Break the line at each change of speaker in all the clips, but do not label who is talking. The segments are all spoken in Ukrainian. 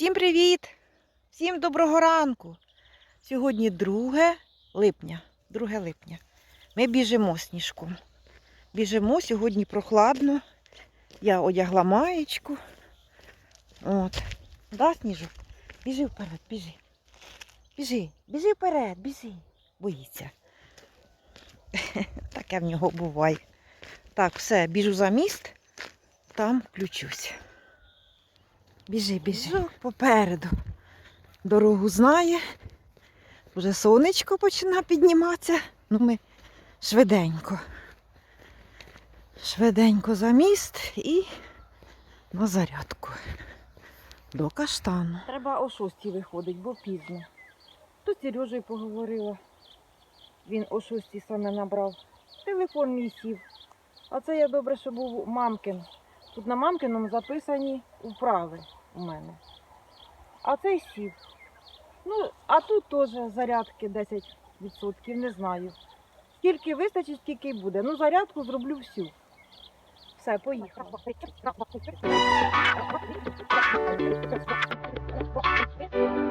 Всім привіт! Всім доброго ранку! Сьогодні 2 липня. 2 липня. Ми біжимо сніжком. Біжимо, сьогодні прохладно. Я одягла маєчку. От. Да, сніжок? Біжи вперед, біжи. Біжи, біжи вперед, біжи. Боїться. Таке в нього буває. Так, все, біжу за міст, там включусь. Біжи, біжи. Попереду. Дорогу знає. Вже сонечко починає підніматися. Ну ми швиденько. Швиденько за міст і на зарядку. До каштану. Треба о шостій виходить, бо пізно. Тут з Сережею поговорила. Він о шостій саме набрав. Телефон мій сів. А це я добре, що був мамкин. Тут на мамкиному записані вправи у мене. А цей сів. Ну, а тут теж зарядки 10%, не знаю. Скільки вистачить, скільки й буде. Ну, зарядку зроблю всю. Все, поїхали.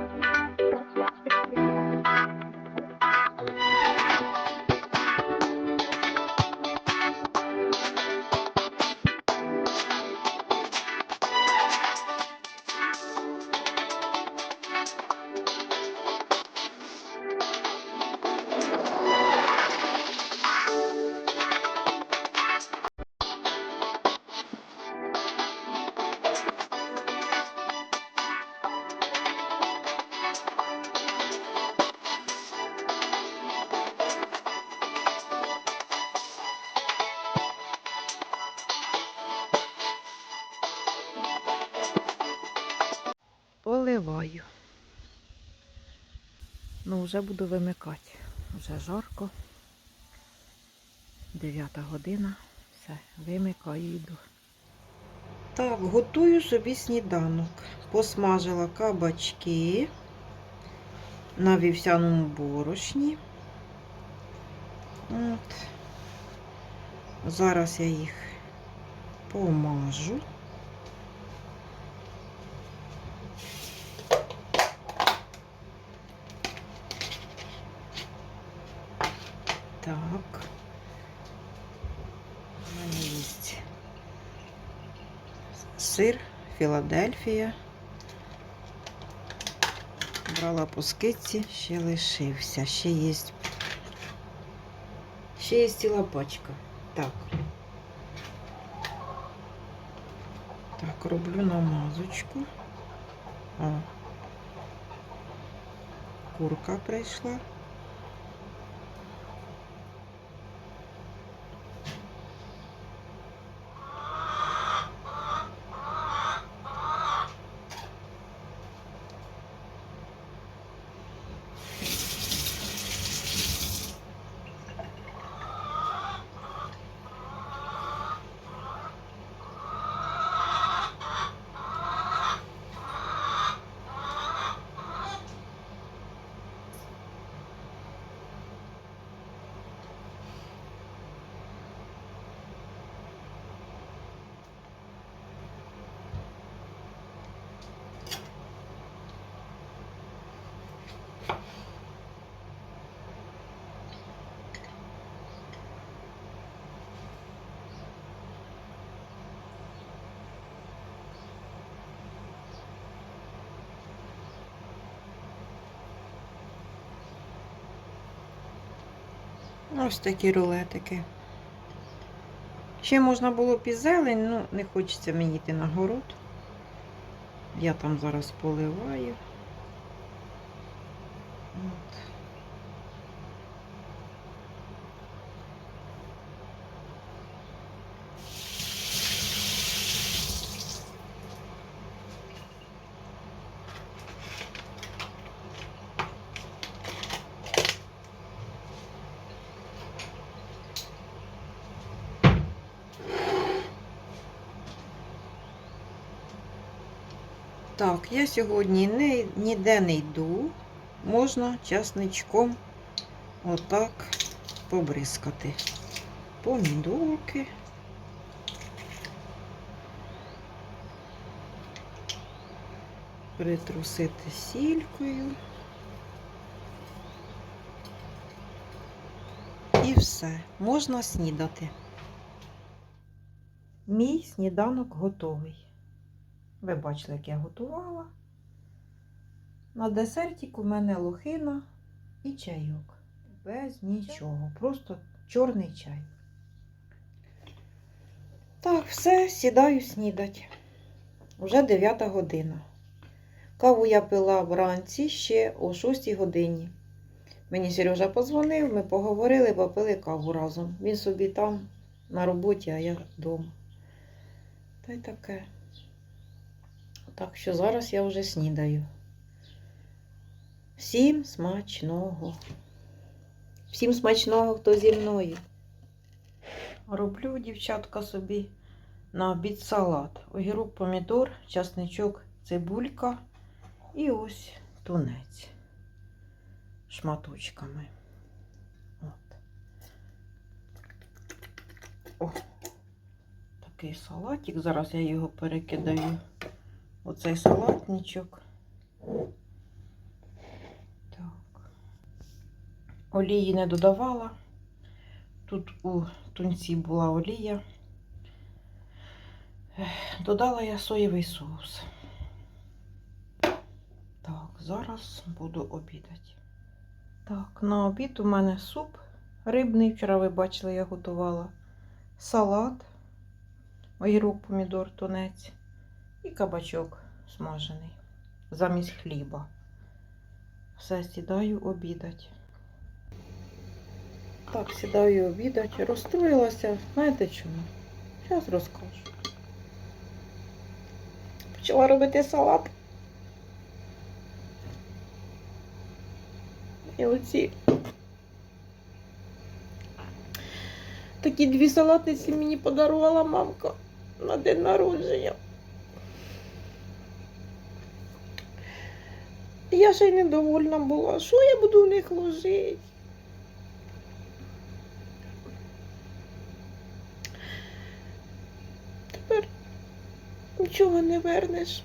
вже буду вимикати. Вже жарко. Дев'ята година. Все, вимикаю йду. Так, готую собі сніданок. Посмажила кабачки на вівсяному борошні. От. Зараз я їх помажу. Так. У мене є сир Філадельфія. Брала по скидці, ще лишився. Ще є. Ще є ціла пачка. Так. Так, роблю намазочку. О. Курка прийшла. Ось такі рулетики. Ще можна було б і зелень, ну не хочеться мені йти на город. Я там зараз поливаю. Так, я сьогодні не, ніде не йду. Можна часничком отак побризкати. Помідорки. притрусити сількою. І все, можна снідати. Мій сніданок готовий. Ви бачили, як я готувала. На десертик у мене лохина і чайок. Без нічого. Просто чорний чай. Так, все, сідаю снідать. Уже 9 година. Каву я пила вранці ще о 6 годині. Мені Сережа позвонив, ми поговорили, попили каву разом. Він собі там на роботі, а я вдома. Та й таке. Так що зараз я вже снідаю. Всім смачного. Всім смачного, хто зі мною. Роблю, дівчатка, собі на обід салат. Огірок, помідор, часничок, цибулька і ось тунець шматочками. От. О, такий салатик. Зараз я його перекидаю. Оцей салатничок. Так. Олії не додавала. Тут у тунці була олія. Додала я соєвий соус. Так, зараз буду обідати. Так, на обід у мене суп рибний. Вчора ви бачили, я готувала. Салат, огірок, помідор, тунець і кабачок смажений замість хліба. Все, сідаю обідати. Так, сідаю обідати. Розстроїлася. Знаєте чому? Зараз розкажу. Почала робити салат. І оці такі дві салатниці мені подарувала мамка на день народження. Я ще й недовольна була. Що я буду в них ложити? Тепер нічого не вернеш.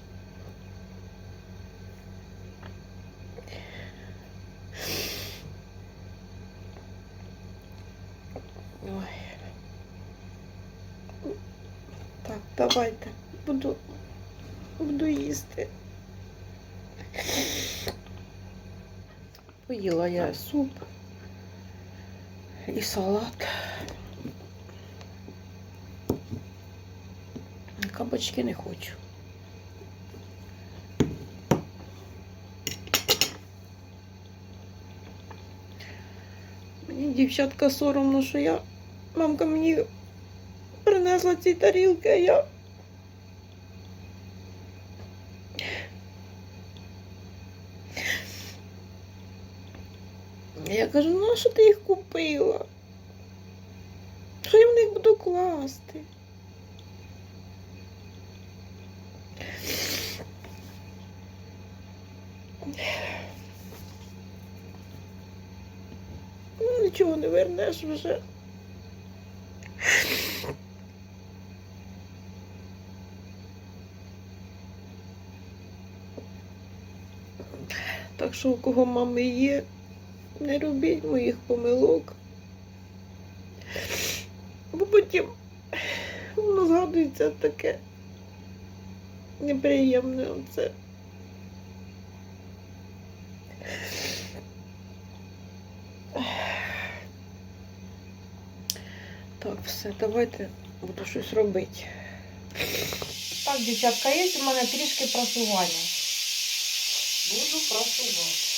Ой. Так, давайте. Буду, буду їсти. Поїла я суп і салат. Кабачки не хочу. Мені дівчатка соромно, що я мамка мені принесла ці тарілки, а я. Я кажу, ну а що ти їх купила? Що я в них буду класти? Ну, нічого не вернеш вже. Так що у кого мами є, не робіть моїх помилок. Бо потім воно згадується таке неприємне оце. Так, все, давайте буду щось робити. Так, дівчатка, є у мене трішки просування. Буду просувати.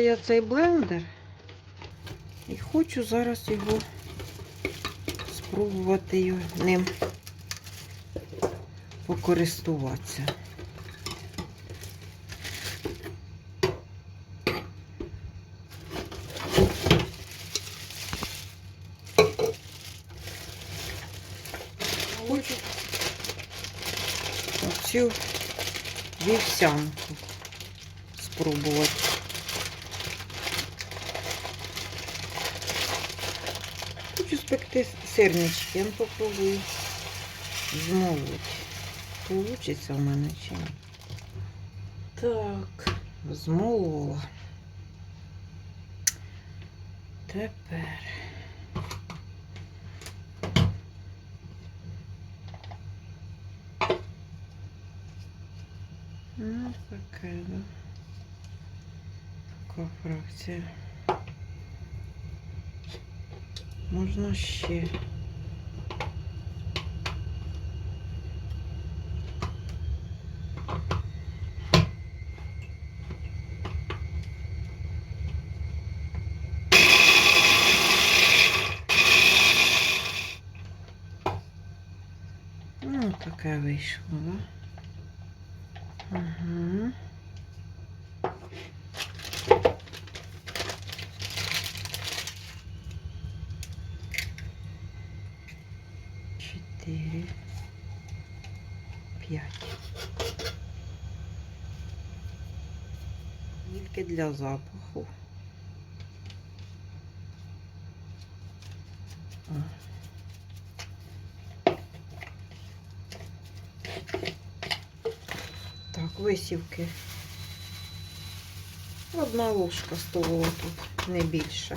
Я цей блендер і хочу зараз його спробувати ним покористуватися. Хочу вівсянку спробувати. Сирнички, я попробую змолоти. Получиться в мене чи ні? Так, змолола. Тепер. Ну, таке, да. Така фракція. Можна ще. Ну, таке вийшло, да? Тільки для запаху. Так, висівки. Одна ложка столова тут, не більше.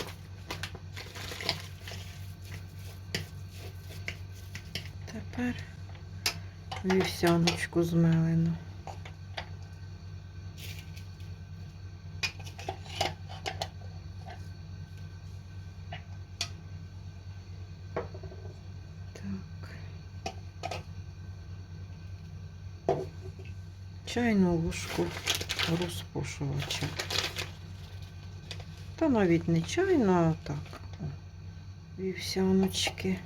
Тепер вівсяночку змелену. Так. Чайну ложку розпушувача. Та навіть не чайну, а так. Вівсяночки.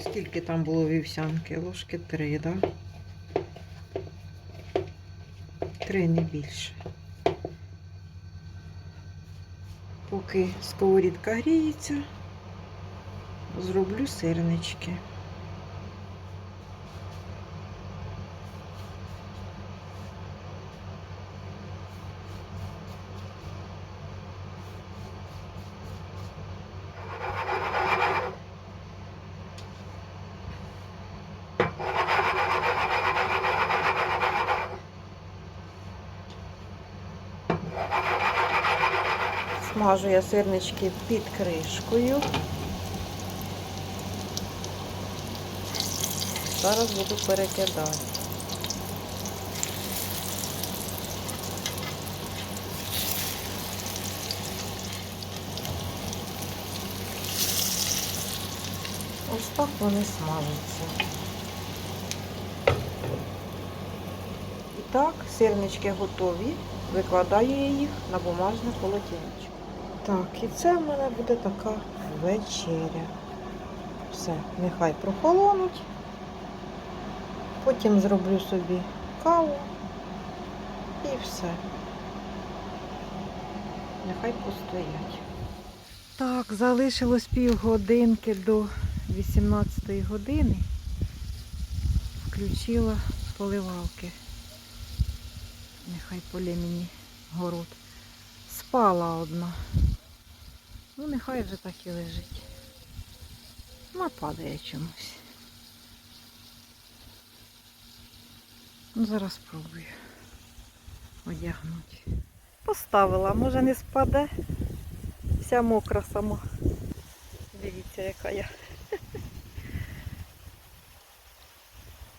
Скільки там було вівсянки? Ложки три, так? Да? Три не більше. Поки сковорідка гріється, зроблю сирнички. Смажу я сирнички під кришкою. Зараз буду перекидати. Ось так вони смажаться. І так, сирнички готові. Викладаю я їх на бумажне полотенечко. Так, і це в мене буде така вечеря. Все, нехай прохолонуть. Потім зроблю собі каву і все. Нехай постоять. Так, залишилось півгодинки до 18 години. Включила поливалки. Нехай полє мені город. Спала одна. Ну, нехай вже так і лежить. Нападає чомусь. Ну, зараз спробую одягнути. Поставила, може не спаде. Вся мокра сама. Дивіться, яка я.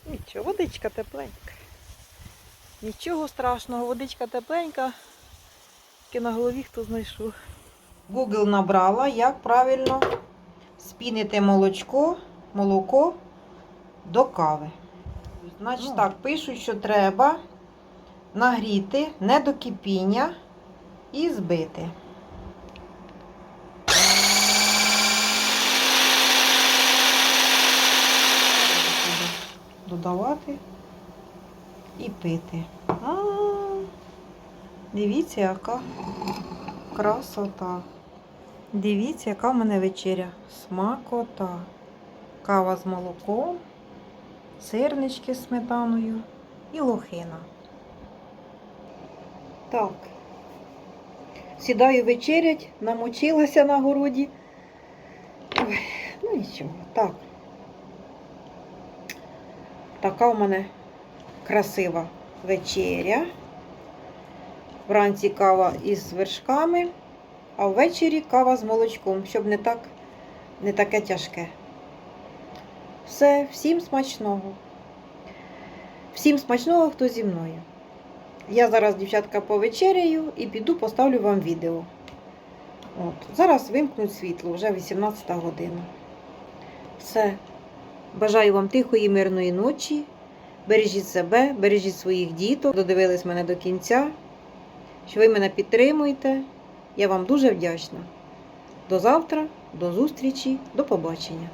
Нічого, водичка тепленька. Нічого страшного, водичка тепленька. Тільки на голові хто знайшов. Google набрала, як правильно спінити молочко, молоко до кави. Значить, так, пишуть, що треба нагріти не до кипіння і збити. Додавати і пити. А, дивіться, яка красота. Дивіться, яка в мене вечеря. Смакота. Кава з молоком, сирнички з сметаною і лохина. Так. Сідаю вечерять, намочилася на городі. Ой, ну нічого, так. Така у мене красива вечеря. Вранці кава із вершками, а ввечері кава з молочком, щоб не так не таке тяжке. Все, всім смачного. Всім смачного, хто зі мною. Я зараз, дівчатка, повечеряю і піду поставлю вам відео. От. Зараз вимкнуть світло, вже 18 година. Все. Бажаю вам тихої, мирної ночі. Бережіть себе, бережіть своїх діток. Додивились мене до кінця. Що ви мене підтримуєте. Я вам дуже вдячна. До завтра, до зустрічі, до побачення.